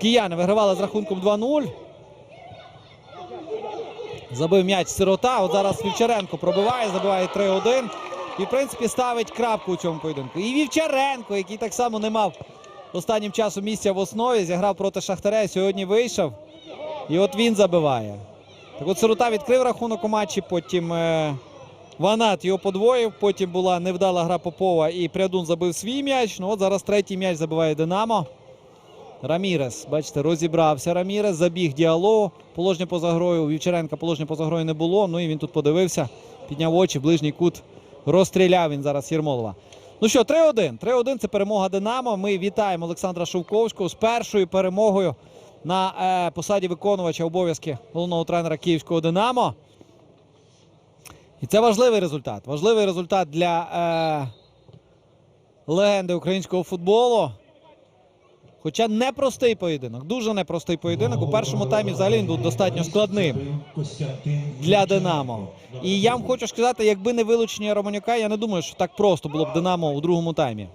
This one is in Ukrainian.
Кияни вигравали з рахунком 2-0. Забив м'яч сирота. От зараз Вівчаренко пробиває, забиває 3-1. І, в принципі, ставить крапку у цьому поєдинку. І Вівчаренко, який так само не мав останнім часом місця в основі, зіграв проти Шахтаря. Сьогодні вийшов. І от він забиває. Так от Сирота відкрив рахунок у матчі, потім е, Ванат його подвоїв, потім була невдала гра Попова і Прядун забив свій м'яч. Ну от зараз третій м'яч забиває Динамо. Рамірес, бачите, розібрався Рамірес, забіг діалогу, положення поза грою. У Вівчаренка положення поза грою не було. Ну і він тут подивився, підняв очі, ближній кут розстріляв він зараз Єрмолова. Ну що, 3-1. 3-1 це перемога Динамо. Ми вітаємо Олександра Шовковського з першою перемогою на е, посаді виконувача обов'язки головного тренера Київського Динамо. І це важливий результат. Важливий результат для е, легенди українського футболу. Хоча непростий поєдинок, дуже непростий поєдинок. У першому таймі взагалі він був достатньо складним для Динамо. І я вам хочу сказати, якби не вилучення Романюка, я не думаю, що так просто було б Динамо у другому таймі.